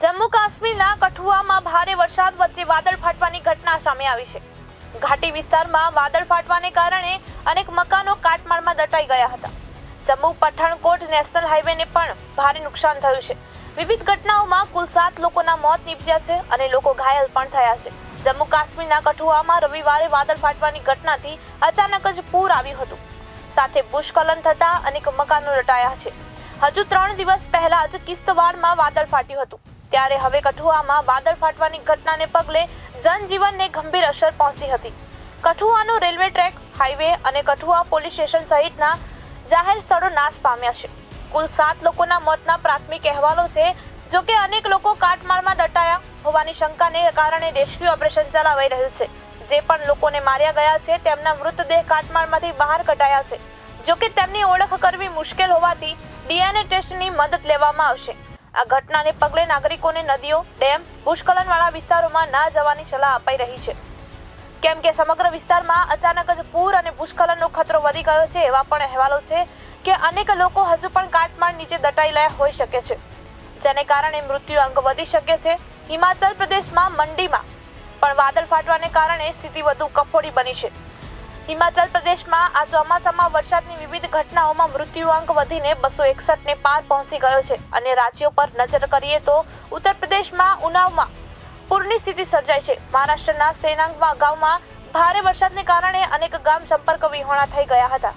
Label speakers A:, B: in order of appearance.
A: જમ્મુ કાશ્મીરના કઠુઆમાં ભારે વરસાદ વચ્ચે વાદળ ફાટવાની ઘટના સામે આવી છે. ઘાટી વિસ્તારમાં વાદળ ફાટવાને કારણે અનેક મકાનો કાટમાળમાં દટાઈ ગયા હતા. જમ્મુ પઠાણકોટ નેશનલ હાઈવેને પણ ભારે નુકસાન થયું છે. વિવિધ ઘટનાઓમાં કુલ સાત લોકોના મોત નીપજ્યા છે અને લોકો ઘાયલ પણ થયા છે. જમ્મુ કાશ્મીરના કઠુઆમાં રવિવારે વાદળ ફાટવાની ઘટનાથી અચાનક જ પૂર આવ્યું હતું. સાથે ભૂસ્ખલન થતા અનેક મકાનો રટાયા છે. હજુ ત્રણ દિવસ પહેલા જ કિસ્તવાડમાં વાદળ ફાટ્યું હતું. ત્યારે હવે કઠુઆમાં વાદળ ફાટવાની ઘટનાને પગલે જનજીવનને ગંભીર અસર પહોંચી હતી. કઠુઆનો રેલવે ટ્રેક, હાઈવે અને કઠુઆ પોલીસ સ્ટેશન સહિતના જાહેર સ્થળો નાશ પામ્યા છે. કુલ સાત લોકોના મોતના પ્રાથમિક અહેવાલો છે, જો કે અનેક લોકો કાટમાળમાં દટાયા હોવાની શંકાને કારણે રેસ્ક્યુ ઓપરેશન ચલાવાઈ રહ્યું છે. જે પણ લોકોને માર્યા ગયા છે, તેમના મૃતદેહ કાટમાળમાંથી બહાર કઢાયા છે. જો કે તેમની ઓળખ કરવી મુશ્કેલ હોવાથી ડીએનએ ટેસ્ટની મદદ લેવામાં આવશે. આ ઘટનાને પગલે નાગરિકોને નદીઓ, ડેમ, ભૂસ્ખલનવાળા વિસ્તારોમાં ના જવાની સલાહ અપાઈ રહી છે. કેમ કે સમગ્ર વિસ્તારમાં અચાનક જ પૂર અને ભૂસ્ખલનનો ખતરો વધી ગયો છે એવા પણ અહેવાલો છે કે અનેક લોકો હજુ પણ કાટમાળ નીચે દટાયેલા હોઈ શકે છે. જેને કારણે મૃત્યુ અંક વધી શકે છે હિમાચલ પ્રદેશમાં મંડીમાં. પણ વાદળ ફાટવાને કારણે સ્થિતિ વધુ કફોડી બની છે. હિમાચલ પ્રદેશમાં આ ચોમાસામાં વરસાદની વિવિધ ઘટનાઓમાં મૃત્યુઆંક વધીને બસો એકસઠને પાર પહોંચી ગયો છે. અને રાજ્યો પર નજર કરીએ તો ઉત્તર પ્રદેશમાં ઉનાવમાં પૂરની સ્થિતિ સર્જાઈ છે. મહારાષ્ટ્રના સેનાંગમાં ગામમાં ભારે વરસાદને કારણે અનેક ગામ સંપર્ક વિહોણા થઈ ગયા હતા.